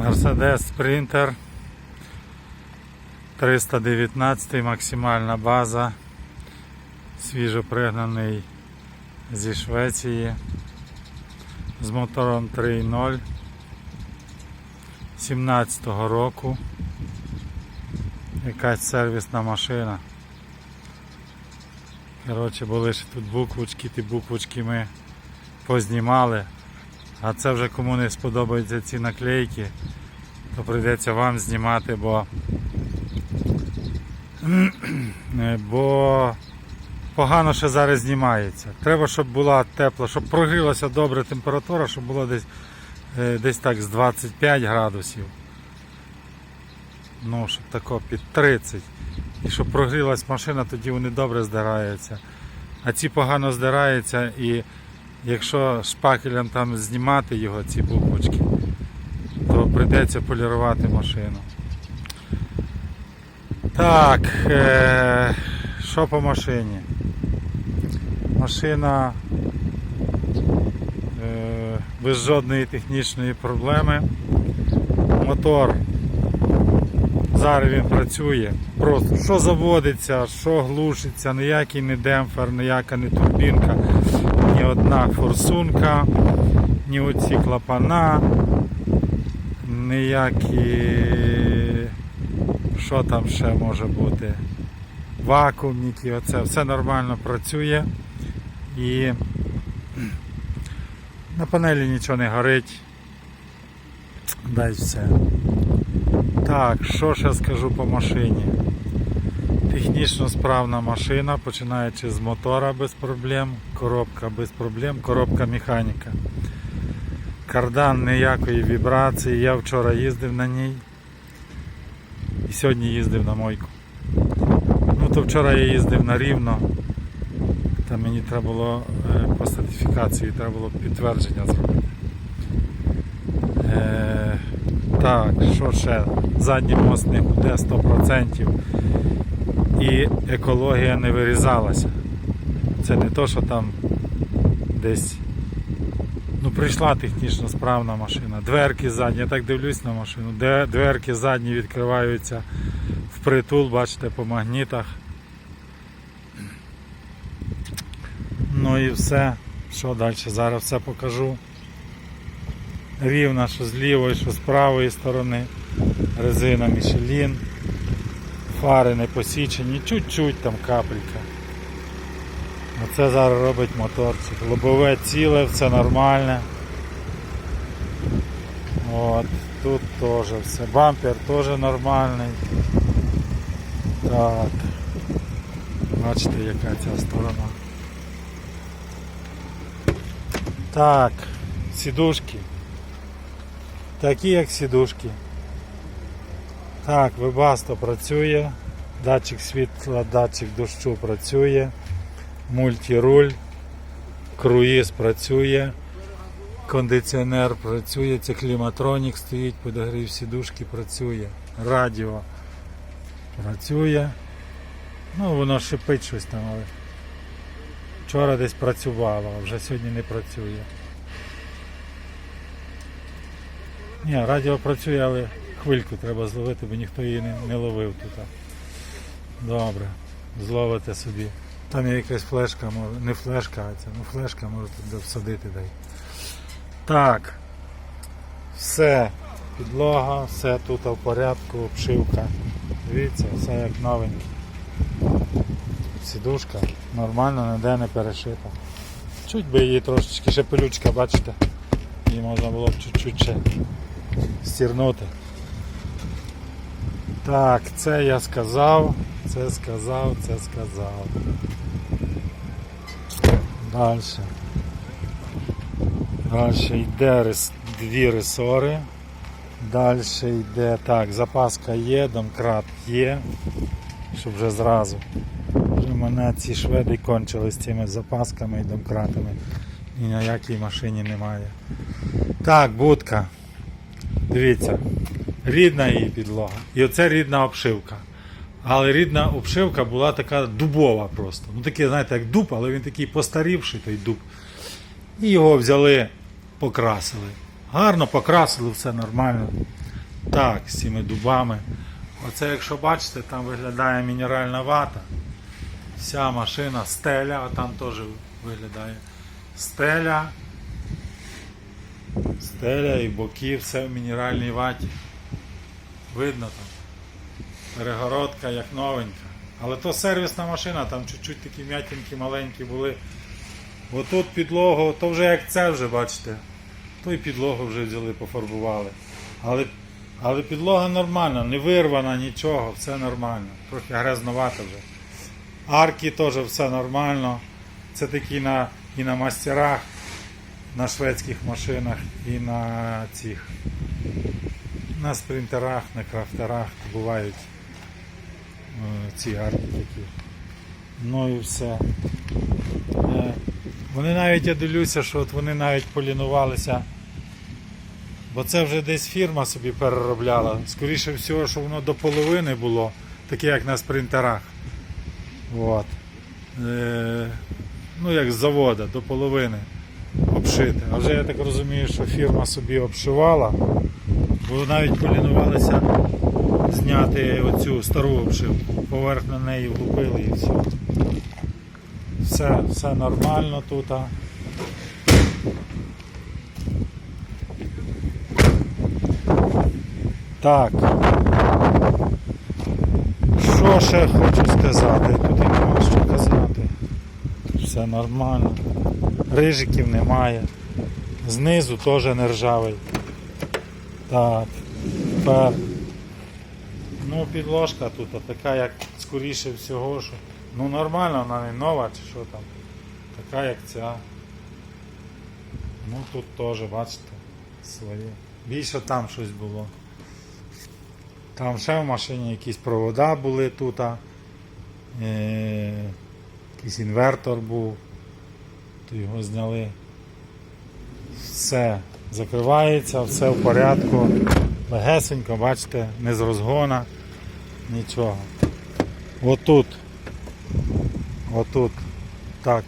Mercedes Sprinter 319 максимальна база. Свіжо пригнаний зі Швеції з мотором 3.0 17-го року. Якась сервісна машина. Коротше, були ще тут буквочки, ті буквочки ми познімали. А це вже кому не сподобаються ці наклейки, то прийдеться вам знімати, бо, бо погано ще зараз знімається. Треба, щоб була тепла, щоб прогрілася добра температура, щоб було десь, е, десь так з 25 градусів. Ну, щоб тако під 30. І щоб прогрілась машина, тоді вони добре здираються. А ці погано здираються і якщо шпакелем там знімати його, ці буквочки, то прийдеться полірувати машину. Так, е- що по машині? Машина е- без жодної технічної проблеми. Мотор Зараз він працює. Просто що заводиться, що глушиться, ніякий не демпфер, ніяка не турбінка, ні одна форсунка, ні оці клапана, ніякі. Що там ще може бути? Вакуумники, оце все нормально працює і на панелі нічого не горить. Дай все. Так, що ще скажу по машині? Технічно справна машина, починаючи з мотора без проблем, коробка без проблем, коробка механіка. Кардан ніякої вібрації. Я вчора їздив на ній і сьогодні їздив на мойку. Ну то вчора я їздив на рівно, та мені треба було е, по сертифікації треба було підтвердження зробити. Е, так, що ще? Задній мост не буде 100% і екологія не вирізалася. Це не то, що там десь ну, прийшла технічно справна машина. Дверки задні, я так дивлюсь на машину, де дверки задні відкриваються впритул, бачите, по магнітах. Ну і все. Що далі? Зараз все покажу рівна, що з лівої, що з правої сторони. Резина Мішелін. Фари не посічені, чуть-чуть там капелька. Оце зараз робить моторчик. Лобове ціле, все нормальне. От, тут теж все. Бампер теж нормальний. Так. Бачите, яка ця сторона. Так, сідушки. Такі як сідушки. Так, вебасто працює, датчик світла, датчик дощу працює, мультируль, круїз працює, кондиціонер працює, це кліматронік стоїть, подогрів сідушки працює, радіо працює. Ну воно шипить щось там, але вчора десь працювало, а вже сьогодні не працює. Ні, радіо працює, але хвильку треба зловити, бо ніхто її не, не ловив тут. Добре, зловите собі. Там є якась флешка, не флешка, а це ну флешка, може туди всадити дай. Так. Все. Підлога, все тут в порядку, обшивка. Дивіться, все як новеньке. Сідушка нормально, ніде не перешита. Чуть би її трошечки ще пилючка, бачите? Її можна було б чуть-чуть ще стірнути. Так, це я сказав, це сказав, це сказав. Далі. Далі йде рис- дві ресори. Далі йде так, запаска є, домкрат є, щоб вже зразу. Вже мене ці шведи кончили з цими запасками і домкратами. І ніякій машині немає. Так, будка. Дивіться, рідна її підлога. І оце рідна обшивка. Але рідна обшивка була така дубова просто. Ну такий, знаєте, як дуб, але він такий постарівший той дуб. І його взяли, покрасили. Гарно покрасили, все нормально. Так, з цими дубами. Оце, якщо бачите, там виглядає мінеральна вата. Вся машина, стеля, а там теж виглядає стеля. Стеля і боки, все в мінеральній ваті. Видно там. Перегородка як новенька. Але то сервісна машина, там чуть-чуть такі м'ятінки маленькі були. Отут підлогу, то вже як це вже бачите. То і підлогу вже взяли, пофарбували. Але, але підлога нормальна, не вирвана, нічого, все нормально. Трохи грязновато вже. Арки теж все нормально. Це такі на, і на мастерах, на шведських машинах, і на цих. На спринтерах, на крафтерах бувають е, ці арки такі. Ну і все. Е, Вони навіть я дивлюся, що от вони навіть полінувалися. Бо це вже десь фірма собі переробляла. Скоріше всього, що воно до половини було, таке як на спринтерах. От. Е, ну як з завода, до половини обшите. А вже я так розумію, що фірма собі обшивала, бо навіть полінувалися зняти оцю стару обшивку. Поверх на неї влупили і все. Все, все нормально тут. Так. Що ще хочу сказати? Тут нема що казати. Все нормально. Рижиків немає. Знизу теж не ржавий. Так. Тепер. Ну, підложка тут така, як скоріше всього, що. Ну нормально, вона не нова чи що там. Така як ця. Ну тут теж, бачите, своє. Більше там щось було. Там ще в машині якісь провода були тут. Е, якийсь інвертор був. То його зняли. Все закривається, все в порядку. Легесенько, бачите, не з розгона, нічого. Отут. Отут. Так.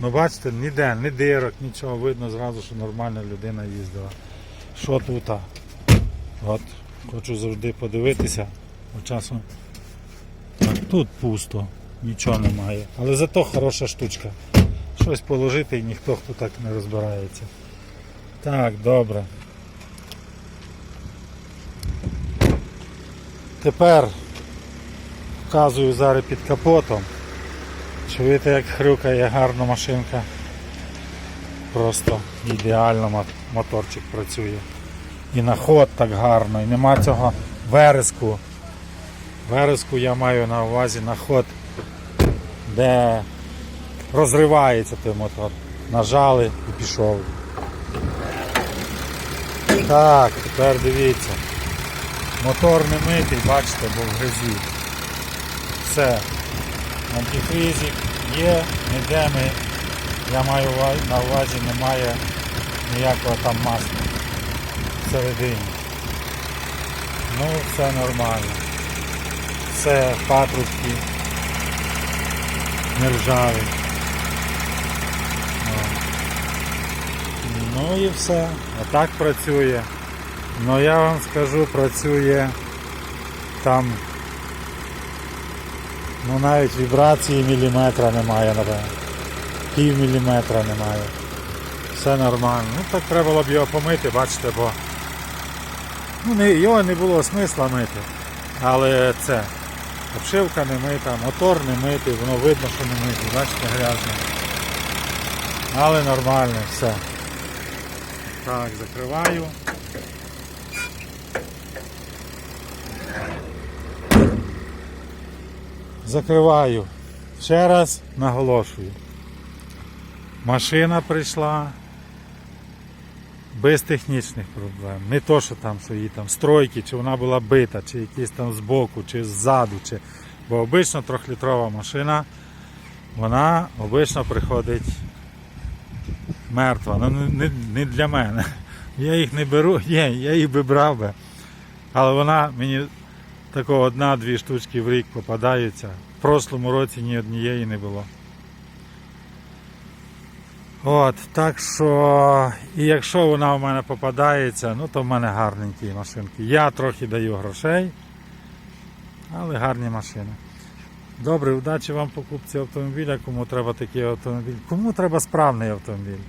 Ну бачите, ніде, ні дирок, нічого, видно зразу, що нормальна людина їздила. Що тут? От, хочу завжди подивитися. Бо часом тут пусто, нічого немає. Але зато хороша штучка. Щось положити і ніхто хто так не розбирається. Так, добре. Тепер вказую зараз під капотом. Чуєте, як хрюкає гарна машинка. Просто ідеально моторчик працює. І на ход так гарно, і нема цього вереску. Вереску я маю на увазі на ход, де розривається той мотор. Нажали і пішов. Так, тепер дивіться. Мотор не митий, бачите, бо в грязі. Все. Антифризик є, ніде ми, я маю на увазі, немає ніякого там масла всередині. Ну, все нормально. Все патрубки не ржаві. Ну і все. Отак працює. Ну я вам скажу, працює там ну навіть вібрації міліметра немає, напевно. Пів міліметра немає. Все нормально. Ну так треба було б його помити, бачите, бо ну, не, його не було смисла мити. Але це. Обшивка не мита, мотор не митий, воно видно, що не митий, бачите, грязно. Але нормально, все. Так, закриваю. Закриваю. Ще раз наголошую. Машина прийшла без технічних проблем. Не то, що там, її там стройки, чи вона була бита, чи якісь там збоку, чи ззаду. Чи... Бо обично трьохлітрова машина, вона обично приходить мертва. Ну не, не, для мене. Я їх не беру, ні, я їх би брав би. Але вона мені тако одна-дві штучки в рік попадаються. В прошлому році ні однієї не було. От, так що, і якщо вона в мене попадається, ну то в мене гарненькі машинки. Я трохи даю грошей, але гарні машини. Добре, удачі вам покупці автомобіля, кому треба такий автомобіль. Кому треба справний автомобіль.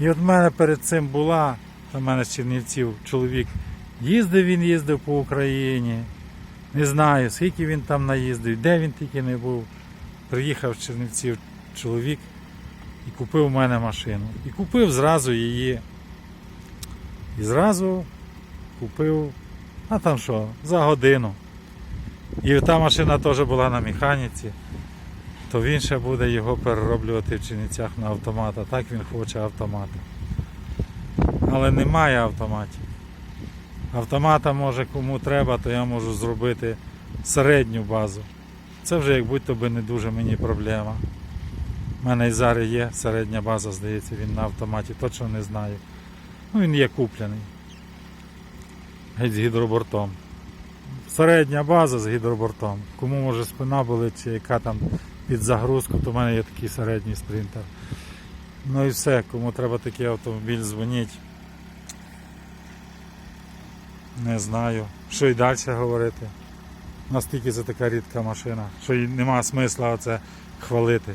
І от мене перед цим була, у мене з Чернівців чоловік. Їздив він, їздив по Україні. Не знаю, скільки він там наїздив, де він тільки не був. Приїхав з Чернівців чоловік і купив у мене машину. І купив зразу її. І зразу купив, а там що, за годину. І та машина теж була на механіці, то він ще буде його перероблювати в Чернівцях на автомат, а так він хоче автомата. Але немає автоматів. Автомата може кому треба, то я можу зробити середню базу. Це вже як будь-то би не дуже мені проблема. У мене і зараз є середня база, здається, він на автоматі, точно не знаю. Ну він є куплений. Геть з гідробортом. Середня база з гідробортом. Кому може спина болить, чи яка там під загрузку, то в мене є такий середній спринтер. Ну і все, кому треба такий автомобіль, дзвоніть. Не знаю. Що й далі говорити. Наскільки це така рідка машина, що й нема смисла оце хвалити.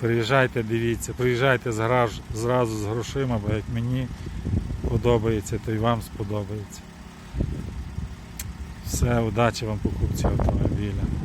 Приїжджайте, дивіться, приїжджайте з зразу з грошима, бо як мені подобається, то й вам сподобається. Все, удачі вам покупці автомобіля.